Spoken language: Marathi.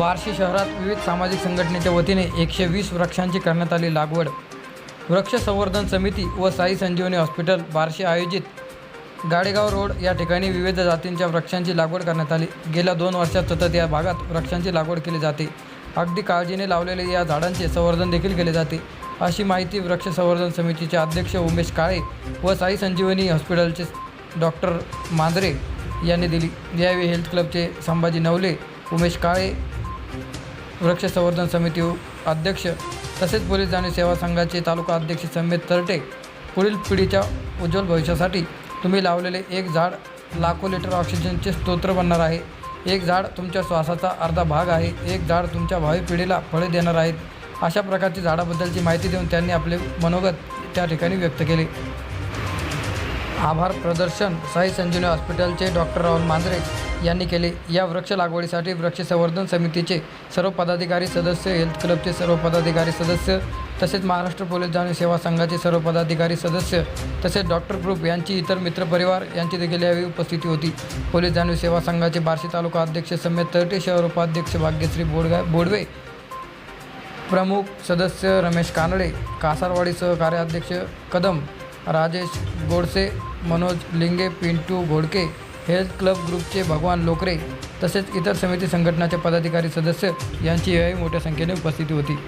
बार्शी शहरात विविध सामाजिक संघटनेच्या वतीने एकशे वीस वृक्षांची करण्यात आली लागवड. वृक्ष संवर्धन समिती व साई संजीवनी हॉस्पिटल बार्शी आयोजित गाडेगाव रोड या ठिकाणी विविध जातींच्या वृक्षांची लागवड करण्यात आली. गेल्या दोन वर्षात सतत या भागात वृक्षांची लागवड केली जाते. अगदी काळजीने लावलेले या झाडांचे संवर्धन देखील केले जाते. अशी माहिती वृक्ष संवर्धन समितीचे अध्यक्ष उमेश काळे व साई संजीवनी हॉस्पिटलचे डॉक्टर मांजरे यांनी दिली. यावेळी हेल्थ क्लबचे संभाजी नवले उमेश काळे वृक्ष संवर्धन समिती अध्यक्ष तसेच पोलीस आणि सेवा संघाचे तालुका अध्यक्ष समेत तरटे. पुढील पिढीच्या उज्ज्वल भविष्यासाठी तुम्ही लावलेले एक झाड लाखो लिटर ऑक्सिजनचे स्तोत्र बनणार आहे. एक झाड तुमच्या श्वासाचा अर्धा भाग आहे. एक झाड तुमच्या भावी पिढीला फळे देणार आहेत. अशा प्रकारची झाडाबद्दलची माहिती देऊन त्यांनी आपले मनोगत त्या ठिकाणी व्यक्त केले. आभार प्रदर्शन साई संजीवनी हॉस्पिटलचे डॉक्टर राहुल मांजरे यांनी केले. या वृक्ष लागवडीसाठी वृक्ष संवर्धन समितीचे सर्व पदाधिकारी सदस्य हेल्थ क्लबचे सर्व पदाधिकारी सदस्य तसेच महाराष्ट्र पोलीस जाणीव सेवा संघाचे सर्व पदाधिकारी सदस्य तसेच डॉक्टर ग्रुप यांची इतर मित्रपरिवार यांची देखील यावेळी उपस्थिती होती. पोलीस जाणीव सेवा संघाचे बार्शी तालुका अध्यक्ष समेत तर्टे शहर उपाध्यक्ष भाग्यश्री बोडगा बोडवे प्रमुख सदस्य रमेश कानडे कासारवाडी सहकार्याध्यक्ष कदम राजेश गोडसे मनोज लिंगे पिंटू घोडके हेल्थ क्लब ग्रुपचे भगवान लोकरे तसेच इतर समिती संघटनाचे पदाधिकारी सदस्य यांची यावेळी मोठ्या संख्येने उपस्थिती होती.